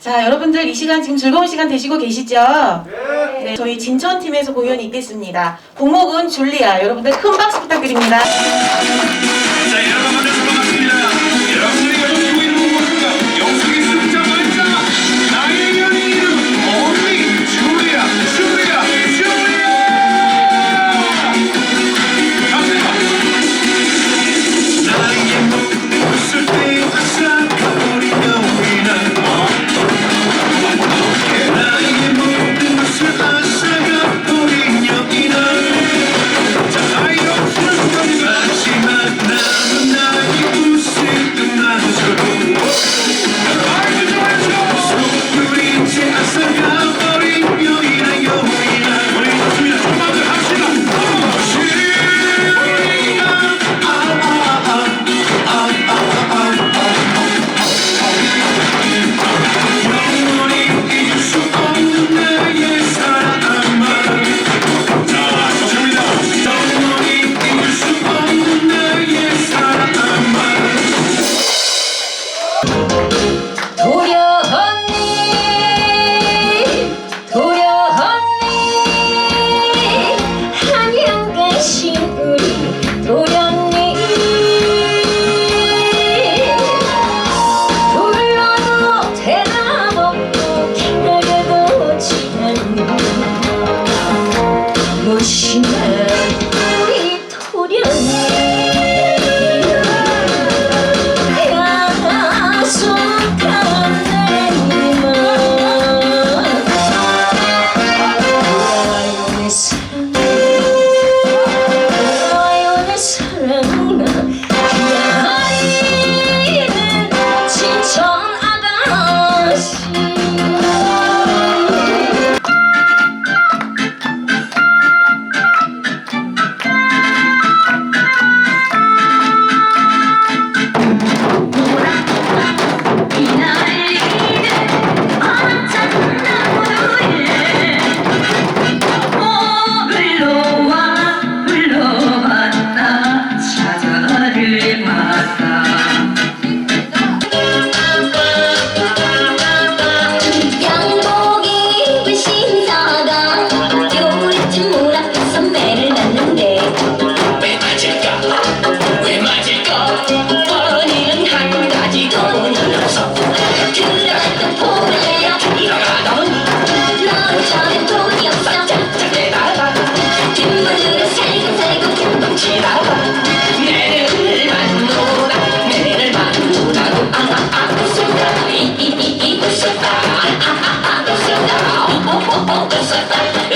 자, 여러분들 이 시간 지금 즐거운 시간 되시고 계시죠? 네. 네 저희 진천팀에서 공연이 있겠습니다. 공목은 줄리아. 여러분들 큰 박수 부탁드립니다.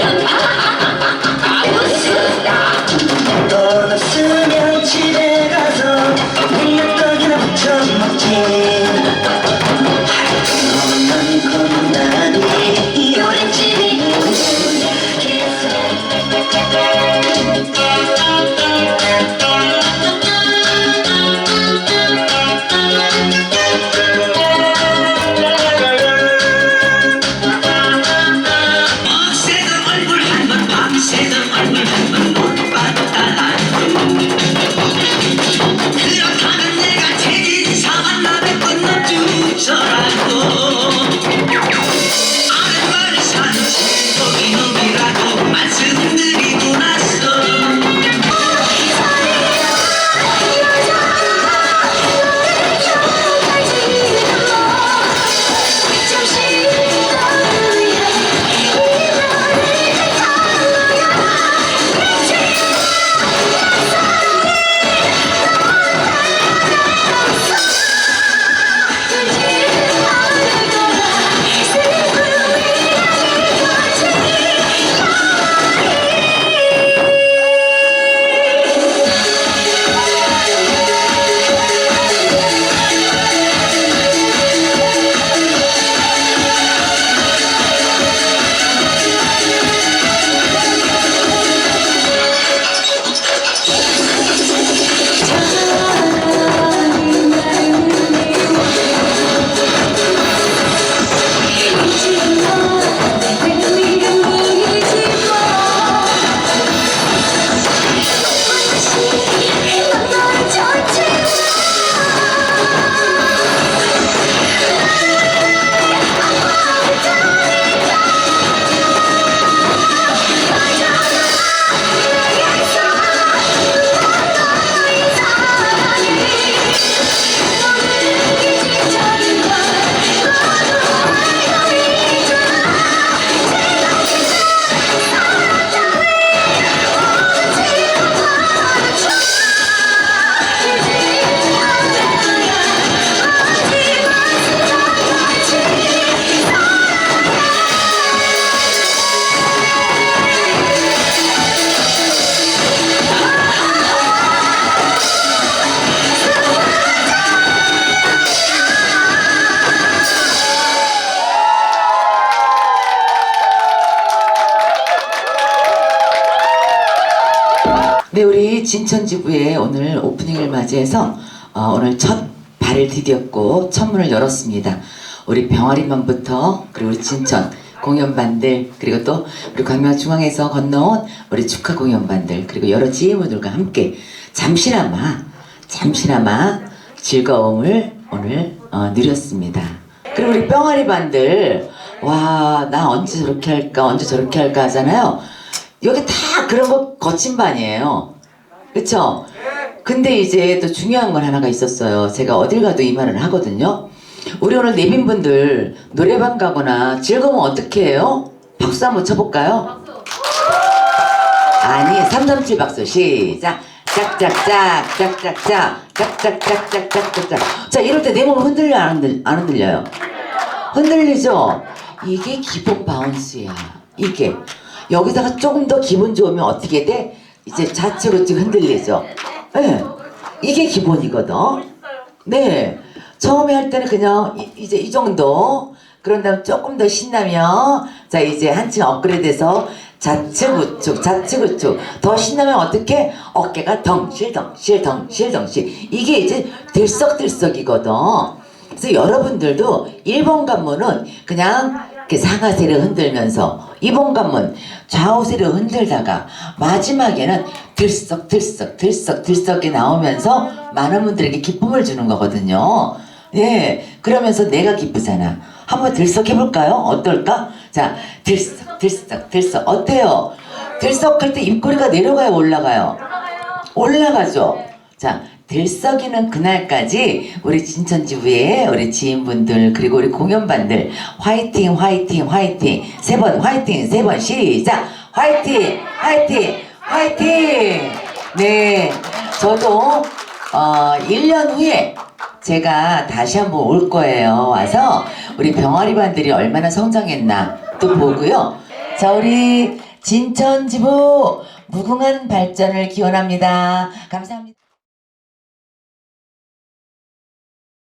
Yeah. Satan 진천지부에 오늘 오프닝을 맞이해서 어, 오늘 첫 발을 디뎠고 첫 문을 열었습니다. 우리 병아리만부터 그리고 우리 진천 공연반들 그리고 또 우리 광명중앙에서 건너온 우리 축하 공연반들 그리고 여러 지인분들과 함께 잠시나마 잠시나마 즐거움을 오늘 어, 누렸습니다. 그리고 우리 병아리 반들 와 나 언제 저렇게 할까 언제 저렇게 할까 하잖아요. 여기 다 그런 거 거친 반이에요. 그쵸? 근데 이제 또 중요한 건 하나가 있었어요. 제가 어딜 가도 이 말을 하거든요. 우리 오늘 내빈분들 노래방 가거나 즐거우면 어떻게 해요? 박수 한번 쳐볼까요? 아니, 337 박수 시작. 짝짝짝, 짝짝짝, 짝짝짝짝짝짝짝. 자, 이럴 때 내 몸 흔들려, 안, 흔들, 안 흔들려요? 흔들리죠? 이게 기본 바운스야. 이게. 여기다가 조금 더 기분 좋으면 어떻게 돼? 이제 좌측 우측 흔들리죠. 예. 이게 기본이거든. 네. 처음에 할 때는 그냥 이, 이제 이 정도. 그런 다음 조금 더 신나면 자 이제 한층 업그레이드해서 좌측 우측 좌측 우측 더 신나면 어떻게 어깨가 덩실덩실 덩실 덩실 이게 이제 들썩들썩이거든. 그래서 여러분들도 1번 관문은 그냥 이렇게 상하세를 흔들면서 2번 관문 좌우세를 흔들다가 마지막에는 들썩 들썩 들썩 들썩이 나오면서 많은 분들에게 기쁨을 주는 거거든요. 예, 그러면서 내가 기쁘잖아. 한번 들썩 해볼까요? 어떨까? 자, 들썩 들썩 들썩 어때요? 들썩할 때 입꼬리가 내려가요, 올라가요? 올라가죠. 자, 들썩이는 그날까지 우리 진천지부의 우리 지인분들 그리고 우리 공연반들 화이팅 화이팅 화이팅. 세 번 화이팅 세 번 시작. 화이팅 화이팅 화이팅. 네. 저도 어 1년 후에 제가 다시 한번 올 거예요. 와서 우리 병아리반들이 얼마나 성장했나 또 보고요. 자 우리 진천지부 무궁한 발전을 기원합니다. 감사합니다